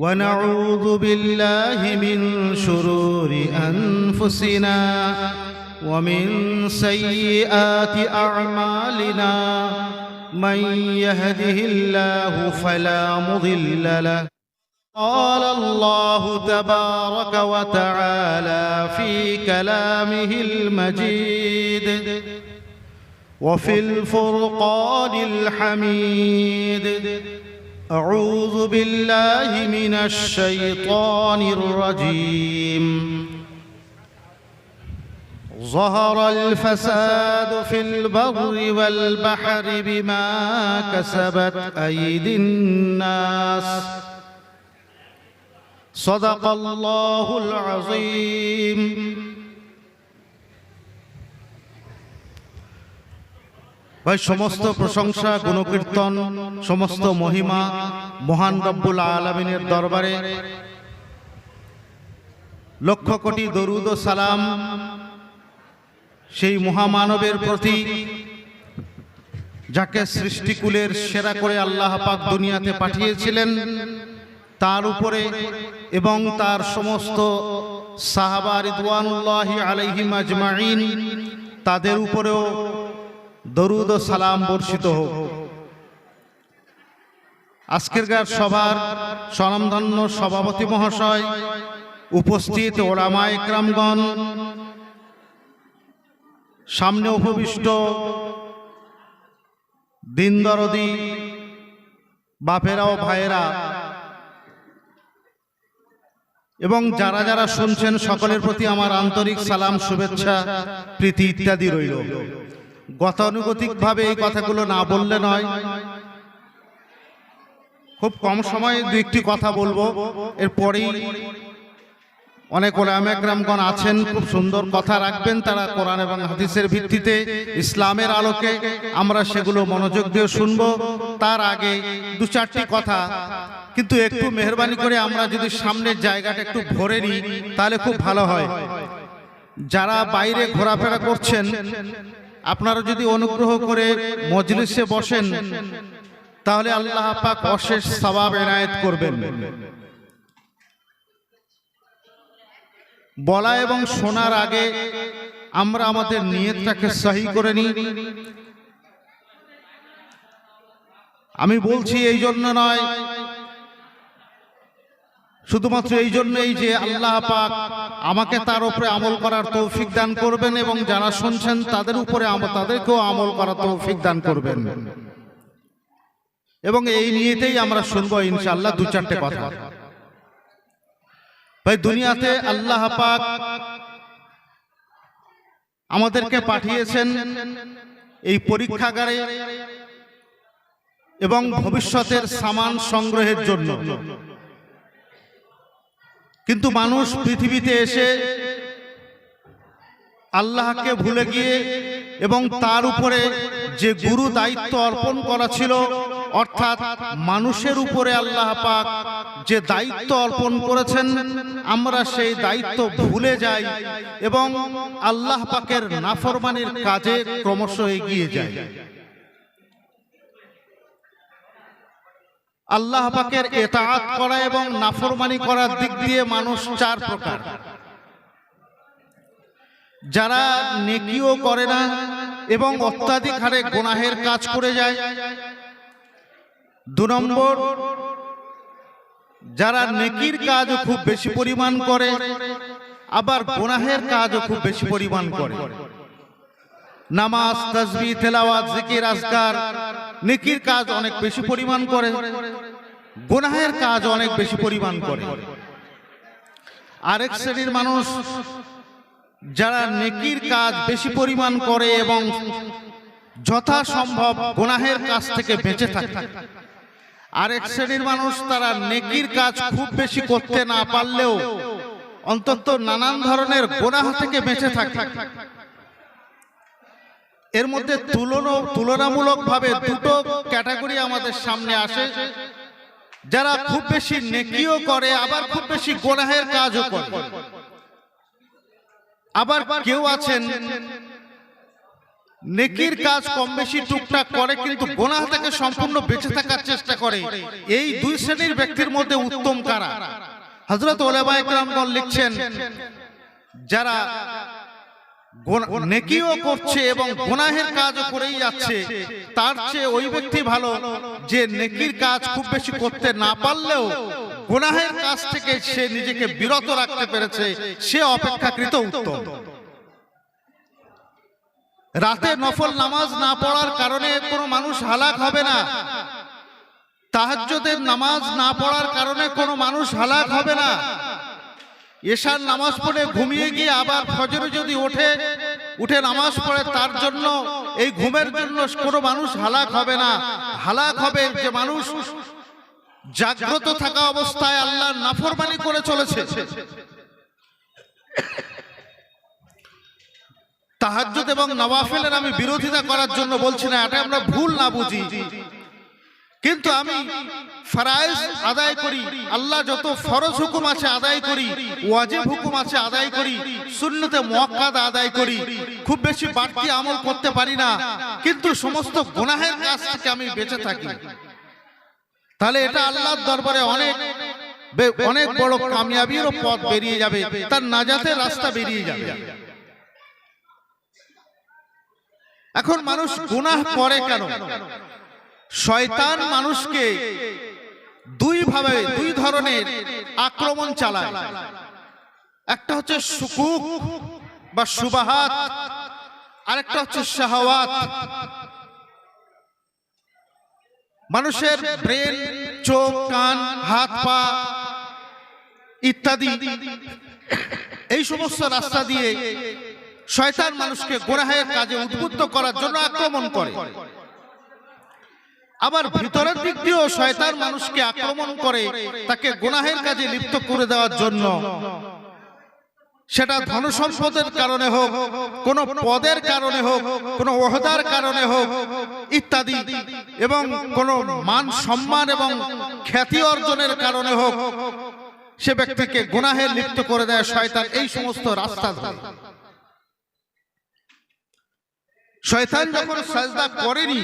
ونعوذ بالله من شرور أنفسنا ومن سيئات أعمالنا. من يهده الله فلا مضل له. قال الله تبارك وتعالى في كلامه المجيد وفي الفرقان الحميد. أعوذ بالله من الشيطان الرجيم. ظهر الفساد في البر والبحر بما كسبت أيدي الناس. صدق الله العظيم. ভাই, সমস্ত প্রশংসা, গুণকীর্তন, সমস্ত মহিমা মহান রব্বুল আলমিনের দরবারে। লক্ষ কোটি দরুদ ও সালাম সেই মহামানবের প্রতি যাকে সৃষ্টিকুলের সেরা করে আল্লাহ পাক দুনিয়াতে পাঠিয়েছিলেন, তার উপরে এবং তার সমস্ত সাহাবা রিদওয়ানুল্লাহি আলাইহিম আজমাইন, তাদের উপরেও দরুদ ও সালাম বর্ষিত হোক। আজকেরকার সভার স্বনামধন্য সভাপতি মহাশয় উপস্থিত ওলামা একরামগণ, সামনে উপবিষ্ট দিন দরদি বাপেরা ও ভাইয়েরা এবং যারা যারা শুনছেন সকলের প্রতি আমার আন্তরিক সালাম, শুভেচ্ছা, প্রীতি ইত্যাদি রইল। গতানুগতিকভাবে এই কথাগুলো না বললে নয়। খুব কম সময়ে দু একটি কথা বলব। এরপরেই অনেক ওলামেকরামগণ আছেন, খুব সুন্দর কথা রাখবেন তারা কোরআন এবং হাদিসের ভিত্তিতে ইসলামের আলোকে আমরা সেগুলো মনোযোগ দিয়ে শুনব। তার আগে দু চারটি কথা। কিন্তু একটু মেহরবানি করে আমরা যদি সামনের জায়গাটা একটু ভরে নিই, তাহলে খুব ভালো হয়। যারা বাইরে ঘোরাফেরা করছেন আপনারা যদি অনুগ্রহ করে মজলিসে বসেন, তাহলে আল্লাহ পাক অশেষ সবাব এনায়েত করবেন। বলা এবং শোনার আগে আমরা আমাদের নিয়তটাকে সহি করে নিই। আমি বলছি এই জন্য নয় শুধুমাত্র এই জন্যই যে আল্লাহ পাক আমাকে তার উপরে আমল করার তৌফিক দান করবেন এবং যারা শুনছেন তাদের উপরে তাদেরকেও আমল করার তৌফিক দান করবেন। এবং এই নিয়েতেই আমরা শুনব ইনশাআল্লাহ দু চারটে কথা। ভাই, দুনিয়াতে আল্লাহ পাক আমাদেরকে পাঠিয়েছেন এই পরীক্ষাগারে এবং ভবিষ্যতের সামান সংগ্রহের জন্য। কিন্তু মানুষ পৃথিবীতে এসে আল্লাহকে ভুলে গিয়ে এবং তার উপরে যে গুরু দায়িত্ব অর্পণ করা ছিল অর্থাৎ মানুষের উপরে আল্লাহ পাক যে দায়িত্ব অর্পণ করেছেন আমরা সেই দায়িত্ব ভুলে যাই এবং আল্লাহ পাকের নাফরমানির কাজে ক্রমশ এগিয়ে যাই। আল্লাহ পাকের এতাআত করা এবং নাফরমানি করার দিক দিয়ে মানুষ চার প্রকার। যারা নেকিও করে না এবং অত্যাধিক হারে গোনাহের কাজ করে যায়। দু নম্বর, যারা নেকির কাজও খুব বেশি পরিমাণ করে, আবার গোনাহের কাজও খুব বেশি পরিমাণ করে। নামাজ তাসবি তেলাওয়াত, জিকির, আজকার নেকির কাজ অনেক বেশি পরিমাণ করে, গোনাহের কাজ অনেক বেশি পরিমাণ করে। আরেক শ্রেণির মানুষ যারা নেকির কাজ বেশি পরিমাণ করে এবং যথাসম্ভব গোনাহের কাজ থেকে বেঁচে থাকে। আরেক শ্রেণির মানুষ তারা নেকির কাজ খুব বেশি করতে না পারলেও অন্তত নানান ধরনের গোনাহ থেকে বেঁচে থাকে। এর মধ্যে তুলনা তুলনামূলকভাবে দুটো ক্যাটাগরি আমাদের সামনে আসে। যারা খুব বেশি নেকিও করে আবার খুব বেশি গোনাহের কাজও করে। আবার কেউ আছেন নেকির কাজ কম বেশি টুকটাক করে কিন্তু গোনাহ থেকে সম্পূর্ণ বেঁচে থাকার চেষ্টা করে। এই দুই শ্রেণির ব্যক্তির মধ্যে উত্তম কারা? হজরত ওলেমা একরামগণ লিখছেন যারা নেকিও করছে এবং গুনাহের কাজও করেই যাচ্ছে। তার চেয়ে ওই ব্যক্তি ভালো যে নেকির কাজ খুব বেশি করতে না পারলেও গুনাহের কাজ থেকে সে নিজেকে বিরত রাখতে পেরেছে। সে অপেক্ষাকৃত উত্তম। রাতে নফল নামাজ না পড়ার কারণে কোনো মানুষ হালাক হবে না। তাহাজ্জুদের নামাজ না পড়ার কারণে কোনো মানুষ হালাক হবে না। এশার নামাজ পড়ে ঘুমিয়ে গিয়ে আবার ফজরে যদি ওঠে উঠে নামাজ পড়ে তার জন্য এই ঘুমের জন্য কোনো মানুষ হালাক হবে না। হালাক হবে যে মানুষ জাগ্রত থাকা অবস্থায় আল্লাহ নাফরমানি করে চলেছে। তাহাজ্জুদ এবং নওয়াফেলের আমি বিরোধিতা করার জন্য বলছি না এটা আমরা ভুল না বুঝি। কিন্তু আমি ফরাইজ আদায় করি, আল্লাহ যত ফরজ হুকুম আছে আদায় করি, ওয়াজিব হুকুম আছে আদায় করি, সুন্নতে মুয়াক্কাদ আদায় করি, খুব বেশি বাড়তি আমল করতে পারি না, কিন্তু সমস্ত গুনাহের কাছ থেকে আমি বেঁচে থাকি। তাহলে এটা আল্লাহর দরবারে অনেক অনেক বড় কামিয়াবির পথ বেরিয়ে যাবে, তার নাজাতের রাস্তা বেরিয়ে যাবে। এখন মানুষ গুনাহ করে কেন? শয়তান মানুষকে দুই ভাবে দুই ধরনের আক্রমণ চালায়। একটা হচ্ছে সুকুক বা সুবাহাত আরেকটা হচ্ছে শাহওয়াত। মানুষের ব্রেন চোখ কান হাত পা ইত্যাদি। এই সমস্ত রাস্তা দিয়ে শয়তান মানুষকে গোড়াহের কাজে উদ্বুদ্ধ করার জন্য আক্রমণ করে। আবার ভিতরের দিক দিয়েও শয়তান মানুষকে আক্রমণ করে তাকে গুনাহের কাজে লিপ্ত করে দেওয়ার জন্য। সেটা ধন সম্পদের কারণে হোক কোন পদের কারণে হোক কোন ওহদার কারণে হোক ইত্যাদি এবং কোন মান সম্মান এবং খ্যাতি অর্জনের কারণে হোক সে ব্যক্তিকে গুনাহে লিপ্ত করে দেয় শয়তান। এই সমস্ত রাস্তা ধরে। শয়তান যখন সাজদা করেনি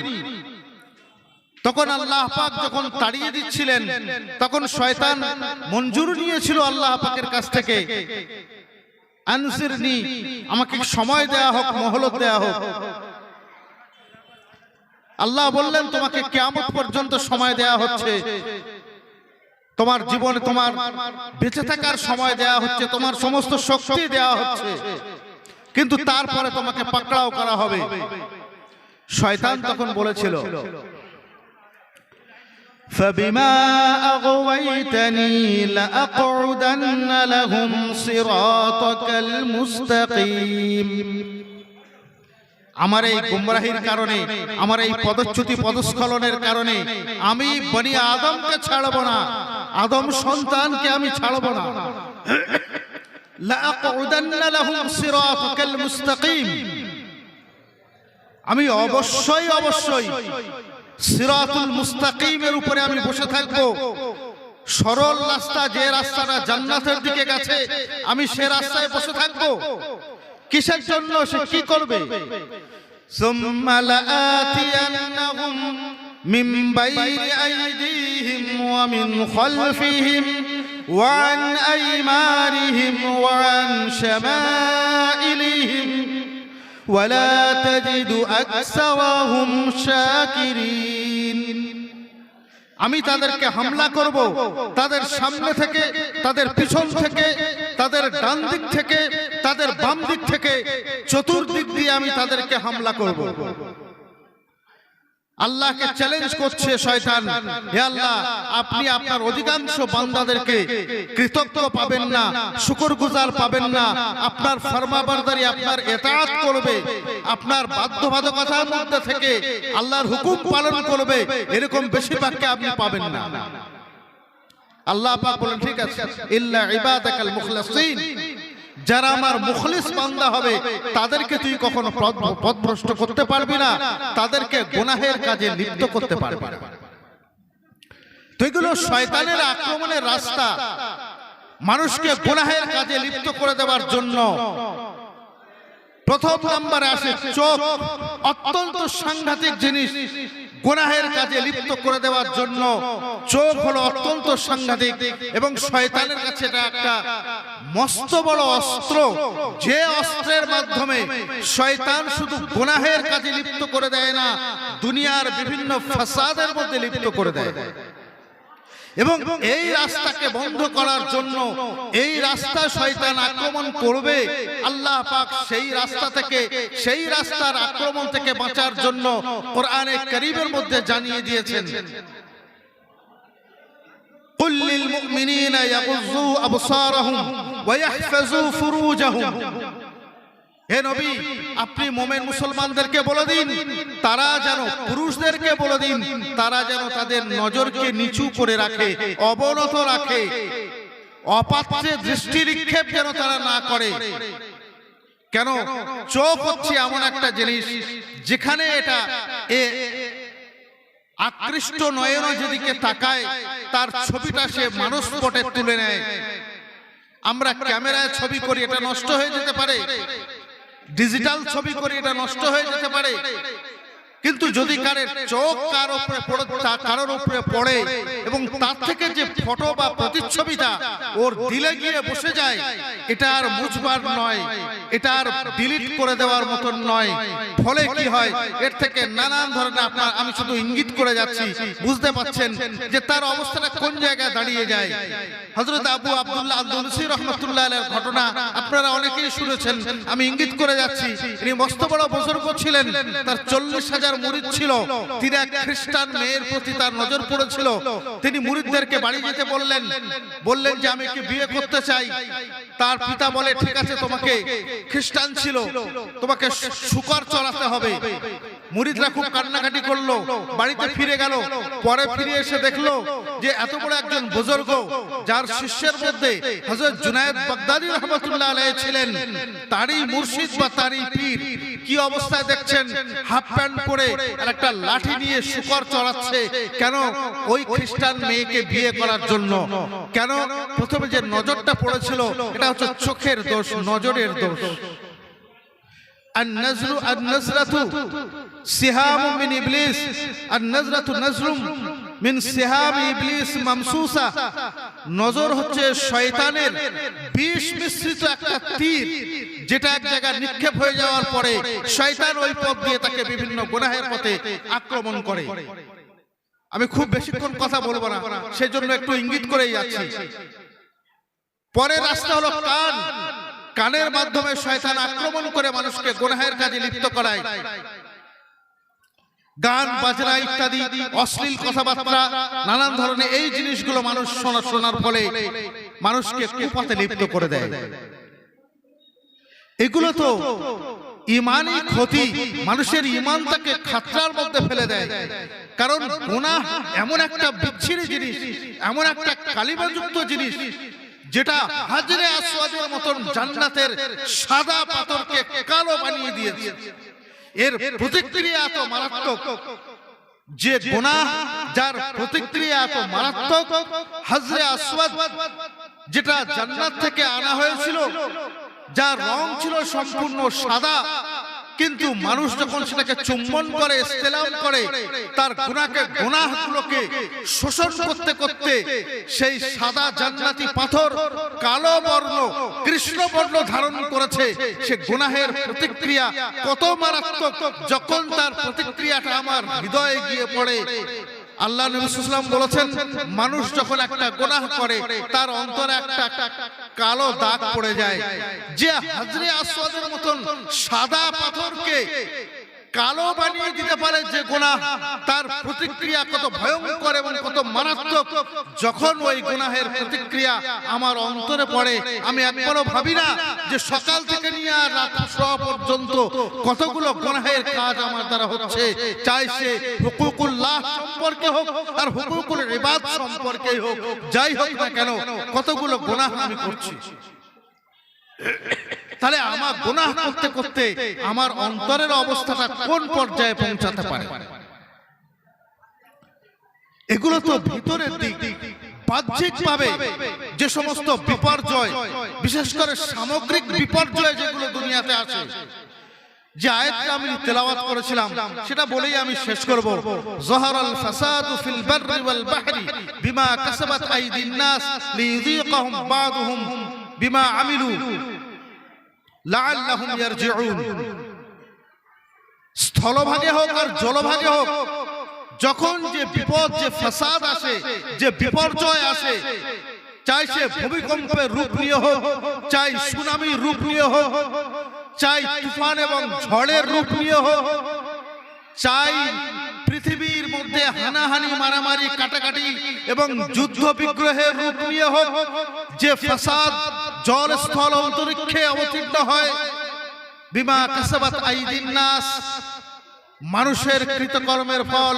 তখন আল্লাহ পাক যখন তাড়িয়ে দিচ্ছিলেন, তখন শয়তান মঞ্জুর নিয়েছিল আল্লাহ পাকের কাছ থেকে। আনসিরনি, আমাকে সময় দেয়া হোক, মহলত দেয়া হোক। আল্লাহ বললেন, তোমাকে কেয়ামত পর্যন্ত সময় দেয়া হচ্ছে। তোমার জীবনে তোমার বেঁচে থাকার সময় দেয়া হচ্ছে, তোমার সমস্ত শক্তি দেয়া হচ্ছে। কিন্তু তারপরে তোমাকে পাকড়াও করা হবে। শয়তান তখন বলেছিল فبما أغويتني لأقعدن لهم صراطك المستقيم আমার এই গুমরাহির কারণে আমার এই পদচ্যুতি পদস্খলনের কারণে আমি বনি আদমকে ছাড়ব না আদম সন্তানকে আমি ছাড়ব না লাআকউদান্না লাহুম সিরাতাকাল মুস্তাকিম আমি অবশ্যই অবশ্যই সিরাতুল মুস্তাকিমের উপরে আমি বসে থাকব সরল রাস্তা যে রাস্তাটা জান্নাতের দিকে গেছে আমি সে রাস্তায় বসে থাকব কিসের জন্য সে কি করবে ثم لآتينهم من بين أيديهم ومن خلفهم وعن أيمانهم وعن شمائلهم ولا تجد أكثرهم شاكرين আমি তাদেরকে হামলা করব তাদের সামনে থেকে তাদের পিছন থেকে তাদের ডান দিক থেকে তাদের বাম দিক থেকে চতুর্দিক দিয়ে আমি তাদেরকে হামলা করব আল্লাহকে চ্যালেঞ্জ করছে শয়তান। হে আল্লাহ আপনি আপনার অধিকাংশ বান্দাদেরকে কৃতজ্ঞ পাবেন না শুকরগুজার পাবেন না। আপনার ফরমাবারদারি আপনার এতাআত করবে। আপনার বাধ্যবাধকতার মধ্যে থেকে আল্লাহর হুকুম পালন করবে। এরকম বেশিরভাগকে আপনি পাবেন না। আল্লাহ পাক বলেন ঠিক আছে। ইল্লা ইবাদাকাল মুখলাসিন। যারা আমার মুখলিস বান্দা হবে তাদেরকে তুই কখনো পথ- পথভ্রষ্ট করতে পারবি না তাদেরকে গুনাহের কাজে লিপ্ত করতে পারবি না। তো এগুলো শয়তানের আক্রমণের রাস্তা। মানুষকে গুনাহের কাজে লিপ্ত করে দেওয়ার জন্য। প্রথম নম্বরে আসে চোখ। অত্যন্ত সাংঘাতিক জিনিস। গুনাহের কাজে লিপ্ত করে দেওয়ার জন্য চোখ হলো অত্যন্ত সাংঘাতিক এবং শয়তানের কাছে এটা একটা মস্ত বড় অস্ত্র। যে অস্ত্রের মাধ্যমে শয়তান শুধু গুনাহের কাজে লিপ্ত করে দেয় না, দুনিয়ার বিভিন্ন ফাসাদের মধ্যে লিপ্ত করে দেয়। এবং এই রাস্তাকে বন্ধ করার জন্য এই রাস্তা শয়তান আক্রমণ করবে আল্লাহ পাক সেই রাস্তা থেকে সেই রাস্তার আক্রমণ থেকে বাঁচার জন্য কোরআনে করিমের মধ্যে জানিয়ে দিয়েছেন قل للمؤمنين يغضوا أبصارهم ويحفظوا فروجهم হে নবী, আপনি মোমেন মুসলমানদেরকে বলে দিন, তারা যেন পুরুষদেরকে বলে দিন, তারা যেন তাদের নজরকে নিচু করে রাখে, অবনত রাখে, অপাত্রে দৃষ্টি নিক্ষেপ যেন তারা না করে। কেন? চোখ হচ্ছে এমন একটা জিনিস, যেখানে এটা এ আকৃষ্ট নয়ন যেদিকে তাকায়, তার ছবিটা সে মানুষ পটে তুলে নেয়। আমরা ক্যামেরায় ছবি করি, এটা নষ্ট হয়ে যেতে পারে। ডিজিটাল ছবি করে এটা নষ্ট হয়ে যেতে পারে। কিন্তু যদি কারের চোখ কার উপরে পড়ে কারোর উপরে পড়ে এবং তার থেকে যে ফটো বা প্রতিচ্ছবিটা ওর দিলে গিয়ে বসে যায়, এটা আর মুছবার নয়, এটা আর ডিলিট করে দেওয়ার মতন নয়। ফলে কি হয়? এর থেকে নানান ধরনের আপনার আমি শুধু ইঙ্গিত করে যাচ্ছি, বুঝতে পাচ্ছেন যে তার অবস্থাটা কোন জায়গায় দাঁড়িয়ে যায়। হজরত আবু আব্দুল্লাহ আব্দুল নসির রহমতুল্লাহ আলের ঘটনা আপনারা অনেকেই শুনেছেন, আমি ইঙ্গিত করে যাচ্ছি। তিনি মস্ত বড় বুজুর্গ ছিলেন, তার চল্লিশ হাজার মুরিদ ছিল, তিনি এক খ্রিস্টান মেয়ের প্রতি তার নজর পড়েছিল। তিনি মুরিদদেরকে বাড়ি যেতে বললেন বললেন যে, আমি কি বিয়ে করতে চাই। তার পিতা বলে, ঠিক আছে, তোমাকে খ্রিস্টান ছিল, তোমাকে শুকর চড়াতে হবে। মুরিদরা খুব কান্নাকাটি করল বাড়িতে ফিরে গেল পরে ফিরে এসে দেখল যে এত বড় একজন বুজুর্গ যার শিষ্যের মধ্যে হজরত জুনায়েদ বাগদাদি রহমতুল্লাহ আলাই ছিলেন। তারই মুর্শিদ বা তারই পীর। কি অবস্থায় দেখছেন? হাফ প্যান্ট পরে আর একটা লাঠি নিয়ে শুকর চড়াচ্ছে। কেন ওই খ্রিস্টান মেয়েকে বিয়ে করার জন্য। কেন? প্রথমে যে নজরটা পড়েছিল এটা হচ্ছে চোখের দোষ নজরের দোষ আর নজরু আর নজরাতু সিহাম মিন ইবলিস আর নজরাতু নজরুম মিন সিহাম ইবলিস মামসুসা। নজর হচ্ছে শয়তানের বিষ মিশ্রিত একটা তীর যেটা এক জায়গায় নিক্ষেপ হয়ে যাওয়ার পরে শয়তান ওই পথ দিয়ে তাকে বিভিন্ন গুনাহের পথে আক্রমণ করে। আমি খুব বেশিক্ষণ কথা বলব না সেজন্য একটু ইঙ্গিত করেই যাচ্ছি। পরের রাস্তা হলো কান। কানের মাধ্যমে শয়তান আক্রমণ করে মানুষকে গোনাহের কাজে লিপ্ত করায়। গান, বাজনা ইত্যাদি অশ্লীল কথাবার্তা, নানান ধরনের এই জিনিসগুলো মানুষ শোনা শোনার ফলে মানুষকে কুপথে লিপ্ত করে দেয়। এগুলো তো ইমানই ক্ষতি, মানুষের ইমান তাকে খাতরার মধ্যে ফেলে দেয়। কারণ গুনাহ এমন একটা বিচ্ছিরি জিনিস, এমন একটা কালিমাযুক্ত জিনিস, যেটা হাজরে আসওয়াদের মতন জান্নাতের সাদা পাথরকে কালো বানিয়ে দিয়েছে। এর প্রতিক্রিয়া এত মারাত্মক। যে গুনাহ যার প্রতিক্রিয়া এত মারাত্মক হাজরে আসওয়াদ যেটা জান্নাত থেকে আনা হয়েছিল যার রং ছিল সম্পূর্ণ সাদা। কিন্তু মানুষ যখন সেটাকে চুম্বন করে, ইস্তেলাম করে, তার গুনাহকে গুলোকে শোষণ করতে করতে সেই সাদা জান্নাতি পাথর, কালো বর্ণ, কৃষ্ণ বর্ণ ধারণ করেছে। সে গুনাহের প্রতিক্রিয়া কত মারাত্মক, যখন তার প্রতিক্রিয়াটা আমার হৃদয়ে গিয়ে পড়ে। আল্লাহ নবীলাম বলেছেন, মানুষ যখন একটা গোনাহ করে, তার অন্তরে একটা কালো দাগ পড়ে যায়। যে হাজরে আসওয়াদের মতন সাদা পাথরকে কালো বানিয়ে দিতে পারে যে গোনাহ, তার প্রতিক্রিয়া কত ভয়ঙ্কর এবং কত মারাত্মক। যখন ওই গুনাহের প্রতিক্রিয়া আমার অন্তরে পড়ে, আমি একবারও ভাবি না যে সকাল থেকে নিয়ে আর রাত পর্যন্ত কতগুলো গুনাহের কাজ আমার দ্বারা হচ্ছে। চাই সে হুকুকুল্লাহ সম্পর্কে হোক আর হুকুকুল ইবাদ সম্পর্কে হোক, যাই হোক না কেন, কতগুলো গুনাহ আমি করছি। তাহলে আমার গুনাহ করতে করতে আমার অন্তরের অবস্থাটা কোন পর্যায়ে পৌঁছাতে পারে? এগুলো তো ভিতরের দিক। বাহ্যিক ভাবে যে সমস্ত বিপর্যয়, বিশেষ করে সামগ্রিক বিপর্যয় যেগুলো দুনিয়াতে আছে, যে আয়াতটা আমি তেলাওয়াত করেছিলাম, সেটা বলেই আমি শেষ করব। জহরাল ফাসাদু ফিল বাররি ওয়াল বাহরি বিমা কাসাবাত আইদিন নাস লিযীকাহুম বাদুহুম বিমা আমিলু। স্থলভাগে হোক আর জলভাগে হোক, যখন যে বিপদ, যে ফাসাদ আসে, যে বিপর্যয় আসে, চাই সে ভূমিকম্পের রূপ নিয়ে হোক, চাই সুনামির রূপ নিয়ে হোক, চাই তুফান এবং ঝড়ের রূপ নিয়ে হোক, চাই মধ্যে হানাহানি মারামারি কাটাকাটি এবং যুদ্ধ বিগ্রহের রূপ নিয়ে হোক যে ফাসাদ জল স্থল অন্তরিক্ষে অবতীর্ণ হয় বিমা কাসাবাত আইদিন নাস মানুষের কৃতকর্মের ফল।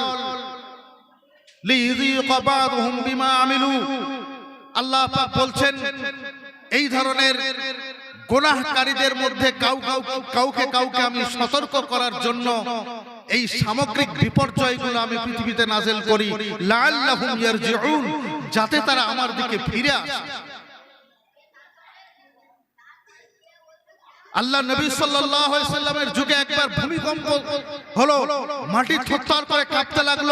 বিমা আমিলু। আল্লাহ পাক বলছেন এই ধরনের গোনাহকারীদের মধ্যে কাউ কাউকে কাউকে আমি সতর্ক করার জন্য এই সামগ্রিক বিপর্যয়গুলো আমি পৃথিবীতে নাজেল করি। যাতে তারা আমার দিকে ফিরে আসে। আল্লাহ নবী সাল্লামের যুগে একবার ভূমিকম্প হলো, মাটি থরথর করে কাঁপতে লাগল।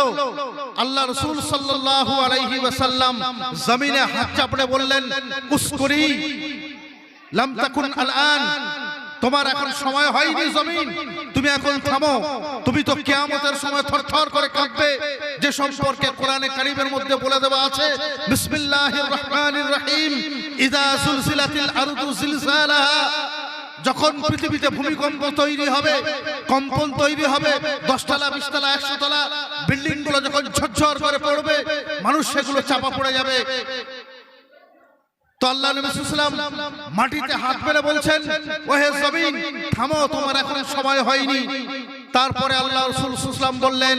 আল্লাহ রাসূল সাল্লাল্লাহু আলাইহি ওয়াসাল্লাম জমিনে হাত চাপড়ে বললেন, উসকরি, লাম তাকুন আলআন। তোমার এখন সময় হয়নি জমিন। তুমি এখন থামো। তুমি তো কিয়ামতের সময় থরথর করে কাঁপবে যে সম্পর্কে কোরআনে কারিমের মধ্যে বলে দেওয়া আছে, বিসমিল্লাহির রহমানির রহিম ইযা সুলসিলাতিল আরদু জিলজালাহা যখন পৃথিবীতে ভূমিকম্প তৈরি হবে, কম্পন তৈরি হবে, দশতলা, বিশতলা একশো তলা বিল্ডিংগুলো যখন ঝরঝর করে পড়বে, মানুষ সেগুলো চাপা পড়ে যাবে। তো আল্লাহ নবী সাল্লাম মাটিতে হাত মেরে বলছেন ওহে জমিন থামো তোমার এখন সময় হয়নি। তারপরে আল্লাহ রসুল সুসলাম বললেন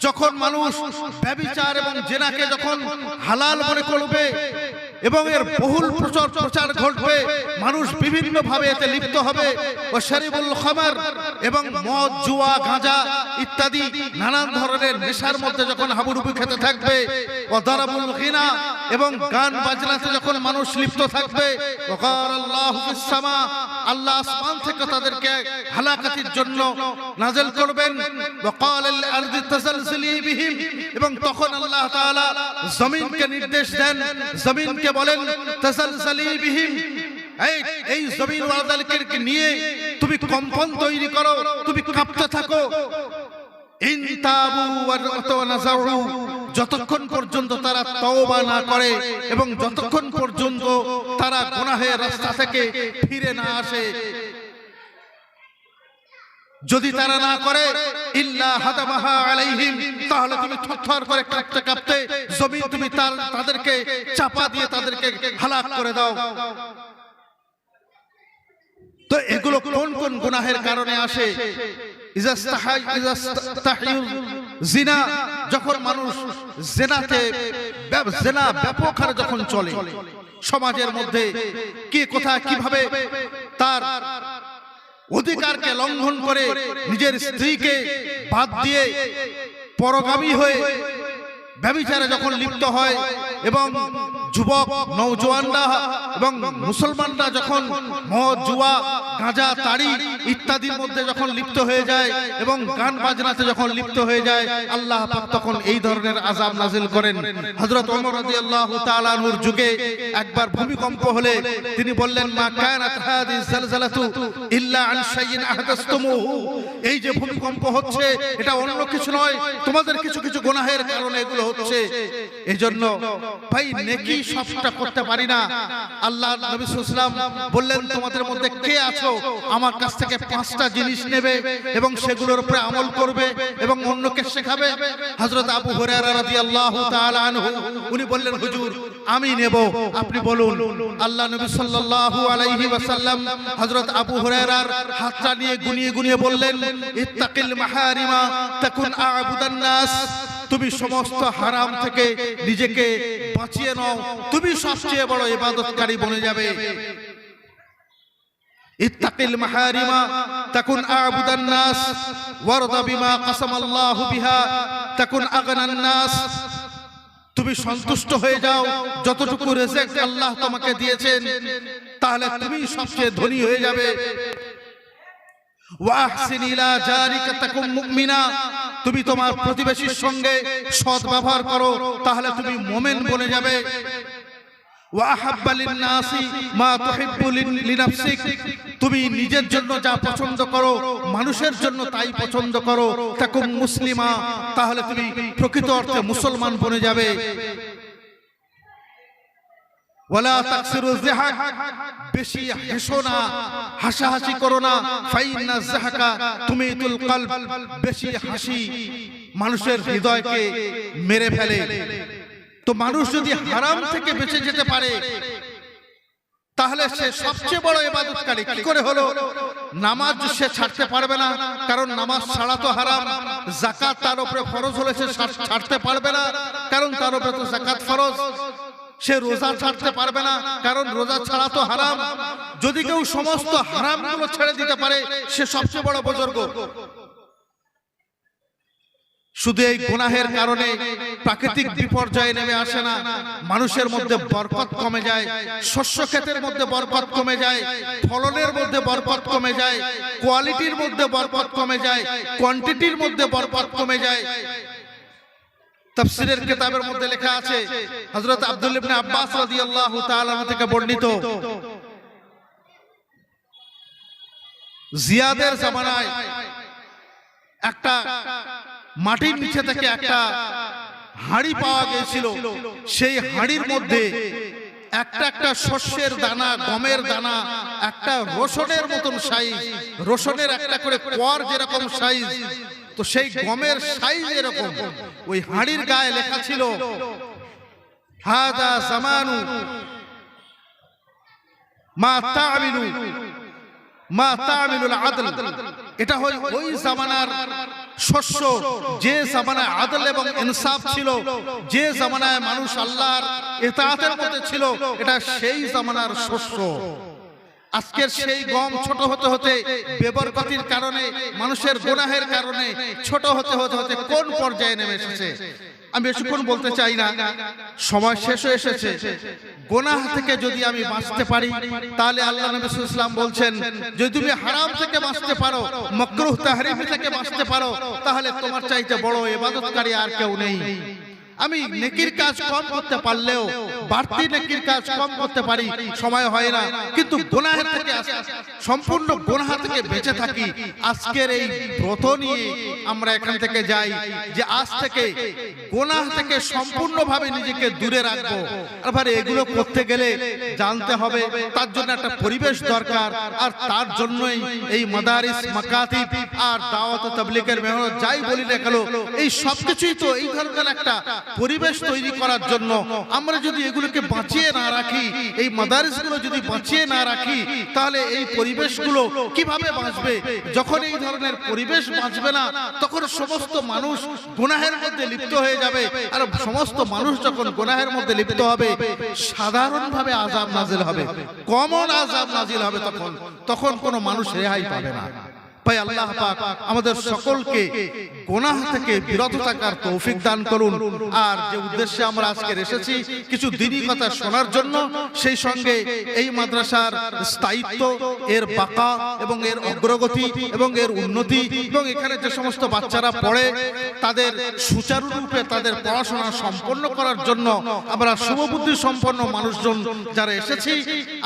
যখন মানুষ ব্যভিচার এবং জেনাকে যখন হালাল মনে করবে এবং এর বহুল প্রচার প্রচার ঘটবে মানুষ বিভিন্ন ভাবে এতে লিপ্ত হবে ও শরীবুল খামার এবং মদ জুয়া গাঁজা ইত্যাদি নানান ধরনের নেশার মধ্যে যখন হাবুডুবু খেতে থাকবে ও দারাবুল গিনা এবং গান বাজনাতে যখন মানুষ লিপ্ত থাকবে আল্লাহ সামা আল্লাহ আসমান থেকে তাদেরকে হালাকাতির জন্য নাজেল করবেন ওয়াকাল আল আরদি তাসালসিলি বিহিম এবং তখন আল্লাহ তাআলা জমিনকে নির্দেশ দেন জমিনকে বলেন, তাসালসিলি বিহিম, এই জমিন ওয়াদালকে নিয়ে তুমি কম্পন তৈরি করো, তুমি কাঁপতে থাকো। যতক্ষণ পর্যন্ত তারা তওবা না করে এবং যতক্ষণ পর্যন্ত তারা গুনাহের রাস্তা থেকে ফিরে না আসে যদি তারা না করে তাহলে তুমি করে কাঁপতে জমিন তুমি তাদেরকে চাপা দিয়ে তাদেরকে হালাক করে দাও। তো এগুলো কোন কোন গুনাহের কারণে আসে? জিনা, যখন মানুষ জেনাতে জেনা ব্যাপক হারে যখন চলে, সমাজের মধ্যে কে কোথায় কীভাবে তার অধিকারকে লঙ্ঘন করে নিজের স্ত্রীকে বাদ দিয়ে পরগামী হয়ে ব্যবিচারে যখন লিপ্ত হয় এবং যুবক, নৌজওয়ানরা এবং মুসলমানরা যখন মদ, জুয়া, গাঁজা, তাড়ি ইত্যাদির মধ্যে যখন লিপ্ত হয়ে যায় এবং গান বাজনাতে যখন লিপ্ত হয়ে যায়, আল্লাহ তখন এই ধরনের আযাব নাজিল করেন। হযরত ওমর রাদিয়াল্লাহু তাআলা আনহুর যুগে একবার ভূমিকম্প হলে তিনি বললেন, মা এই যে ভূমিকম্প হচ্ছে, এটা অন্য কিছু নয়। তোমাদের কিছু কিছু গুনাহের কারণে এগুলো হচ্ছে, এজন্য ভাই নেকি সবটা করতে পারি না। আল্লাহ নবী ওয়াসাল্লাম বললেন, তোমাদের মধ্যে কে আছো? আমার কাছ থেকে পাঁচটা জিনিস নেবে এবং সেগুলোর উপরে আমল করবে এবং অন্যকে শেখাবে। হযরত আবু রাদিয়াল্লাহু তাআলা উনি বললেন, হুজুর, আমি নেব। আপনি বলুন। আল্লাহ নবী সাল্লাল্লাহু আলাইহি ওয়াসাল্লাম হযরত আবু হুরায়রার হাতটা নিয়ে গুনিয়ে গুনিয়ে বললেন, ইত্তাকিল মাহারিমা, তাকুন আ'বুদান নাস। তুমি সমস্ত হারাম থেকে নিজেকে বাঁচিয়ে নাও। তুমি সবচেয়ে বড় ইবাদতকারী বনে যাবে। ইত্তাকিল মাহারিমা তাকুন আ'বুদান নাস ওয়ারদা বিমা কাসাম আল্লাহু বিহা তাকুন আগনান নাস। তুমি সন্তুষ্ট হয়ে যাও। যতটুকু রেজেক আল্লাহ তোমাকে দিয়েছেন তাহলে তুমি সবচেয়ে ধনী হয়ে যাবে ওয়াহসিন ইলা জারিকা তাকুম মুমিনা তুমি তোমার প্রতিবেশীর সঙ্গে সৎ ব্যবহার করো, তাহলে তুমি মোমেন বনে যাবে। তুমি নিজের জন্য যা পছন্দ করো, মানুষের জন্য তাই পছন্দ করো। তাকুম মুসলিমা, তাহলে তুমি প্রকৃত অর্থে মুসলমান বনে যাবে। বেশি হেসো না, হাসাহাসি করো না হাসি মানুষের হৃদয়কে মেরে ফেলে। তো মানুষ যদি হারাম থেকে বেঁচে যেতে পারে, তাহলে সে সবচেয়ে বড় ইবাদতকারী। কি করে হলো? নামাজ সে ছাড়তে পারবে না, কারণ নামাজ ছাড়া তো হারাম। জাকাত তার উপরে ফরজ হলে সে ছাড়তে পারবে না, কারণ তার উপরে তো জাকাত ফরজ। সে রোজা ছাড়তে পারবে না, কারণ রোজা ছাড়া তো হারাম। যদি কেউ সমস্ত হারামগুলো ছেড়ে দিতে পারে, সে সবচেয়ে বড় বুজুর্গ। শুধু এই গুনাহের কারণে প্রাকৃতিক বিপর্যয় নেমে আসে না, মানুষের মধ্যে বরকত কমে যায়, শস্য ক্ষেতের মধ্যে বরকত কমে যায়, ফলনের মধ্যে বরকত কমে যায়, কোয়ালিটির মধ্যে বরকত কমে যায় কোয়ান্টিটির মধ্যে বরকত কমে যায় তাফসিরের কিতাবের মধ্যে লেখা আছে, হযরত আব্দুল ইবনে আব্বাস রাদিয়াল্লাহু তাআলা থেকে বর্ণিত। জিয়াদের জামানায় একটা মাটির নিচে থেকে একটা হাঁড়ি পাওয়া গিয়েছিল। সেই হাঁড়ির মধ্যে একটা একটা শস্যের দানা, গমের দানা, একটা রসনের মতন সাইজ রসনের একটা করে কর যেরকম সাইজ তো সেই গমের সাইজ এরকম। ওই হাঁড়ির গায়ে লেখা ছিল, হাদা জামানু মা তামিলু, মা তামিলুল আদল। এটা হয় ওই জামানার শস্য, যে জামানায় আদল এবং ইনসাফ ছিল, যে জামানায় মানুষ আল্লাহর ইতাআতের মধ্যে ছিল, এটা সেই জামানার শস্য। আজকের সেই গম ছোট হতে হতে বেবরকতির কারণে মানুষের গুনাহের কারণে ছোট হতে হতে হতে কোন পর্যায়ে নেমে এসেছে আমি বেশিক্ষণ বলতে চাই না সময় শেষ হয়ে এসেছে। গোনাহ থেকে যদি আমি বাঁচতে পারি তাহলে আল্লাহ নবী ওয়াসাল্লাম বলছেন যদি তুমি হারাম থেকে বাঁচতে পারো মাকরুহ তাহরিম থেকে বাঁচতে পারো তাহলে তোমার চাইতে বড় এবাদতকারী আর কেউ নেই। আমি নেকির কাজ কম করতে পারলেও বাড়তি নেকির কাজ কম করতে পারি সময় হয় না। কিন্তু গুনাহের থেকে সম্পূর্ণ গুনাহ থেকে বেঁচে থাকি। আজকের এই ব্রত নিয়ে আমরা এখান থেকে যাই যে আজ থেকে গুনাহ থেকে সম্পূর্ণভাবে নিজেকে দূরে রাখব। আবার এগুলো করতে গেলে জানতে হবে তার জন্য একটা পরিবেশ দরকার। আর তার জন্যই এই মাদারিস মাকাতিব আর দাওয়াত ও তাবলীগের মেহনত যাই বলি না কেন এই সবকিছুই তো এই ধরনের একটা পরিবেশ তৈরি করার জন্য আমরা যদি এগুলোকে বাঁচিয়ে না রাখি এই মাদারিসগুলো যদি বাঁচিয়ে না রাখি তাহলে এই পরিবেশগুলো কীভাবে বাঁচবে? যখন এই ধরনের পরিবেশ বাঁচবে না তখন সমস্ত মানুষ গুনাহের মধ্যে লিপ্ত হয়ে যাবে। আর সমস্ত মানুষ যখন গুনাহের মধ্যে লিপ্ত হবে সাধারণভাবে আজাব নাজিল হবে। কমন আজাব নাজিল হবে তখন। তখন। কোনো মানুষ রেহাই পাবে না। ভাই আল্লাহ পাক, আমাদের সকলকে গোনাহ থেকে বিরত থাকার তৌফিক দান করুন। আর যে উদ্দেশ্যে আমরা আজকে এসেছি, কিছু দিনই কথা শোনার জন্য, সেই সঙ্গে এই মাদ্রাসার স্থায়িত্ব, এর বাঁকা এবং এর অগ্রগতি এবং এর উন্নতি এবং এখানে যে সমস্ত বাচ্চারা পড়ে, তাদের সুচারুরূপে তাদের পড়াশোনা সম্পন্ন করার জন্য আমরা শুভবুদ্ধি সম্পন্ন মানুষজন যারা এসেছি,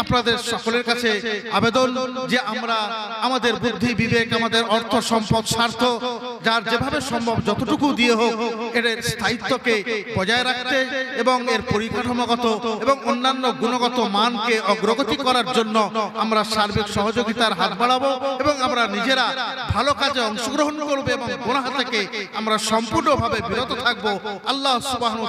আপনাদের সকলের কাছে আবেদন যে আমরা আমাদের বুদ্ধি বিবেক আমাদের অর্থ সম্পদ স্বার্থ, যার যেভাবে সম্ভব যতটুকু দিয়ে হোক, এর স্থায়িত্বকে বজায় রাখতে এবং এর পরিকাঠামোগত এবং অন্যান্য গুণগত মানকে অগ্রগতি করার জন্য আমরা সার্বিক সহযোগিতার হাত বাড়াবো এবং আমরা নিজেরা ভালো কাজে অংশগ্রহণ করব এবং গুনাহ থেকে আমরা সম্পূর্ণভাবে বিরত থাকব। আল্লাহ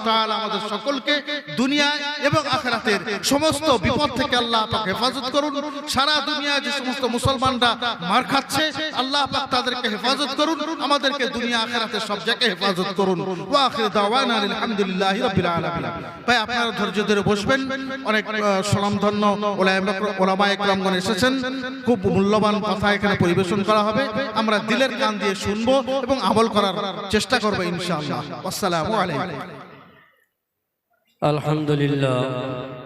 তাআলা আমাদের সকলকে দুনিয়ায় এবং আখেরাতের সমস্ত বিপদ থেকে আল্লাহ হেফাজত করুন। সারা দুনিয়ায় যে সমস্ত মুসলমানরা মার খাচ্ছে আল্লাহ পাক তাদেরকে হেফাজত করুন, আমাদেরকে দুনিয়া আখিরাতে সব জায়গায় হেফাজত করুন। ওয়া আখির দাওয়ানা আলহামদুলিল্লাহি রাব্বিল আলামিন। ভাই, আপনারা ধৈর্য ধরে বসবেন। অনেক ওলামা ওলামা একরামগণ এসেছেন। খুব মূল্যবান কথা এখানে পরিবেশন করা হবে। আমরা দিলের কান দিয়ে শুনব এবং আমল করার চেষ্টা করব ইনশাআল্লাহ। আসসালামু আলাইকুম। আলহামদুলিল্লাহ।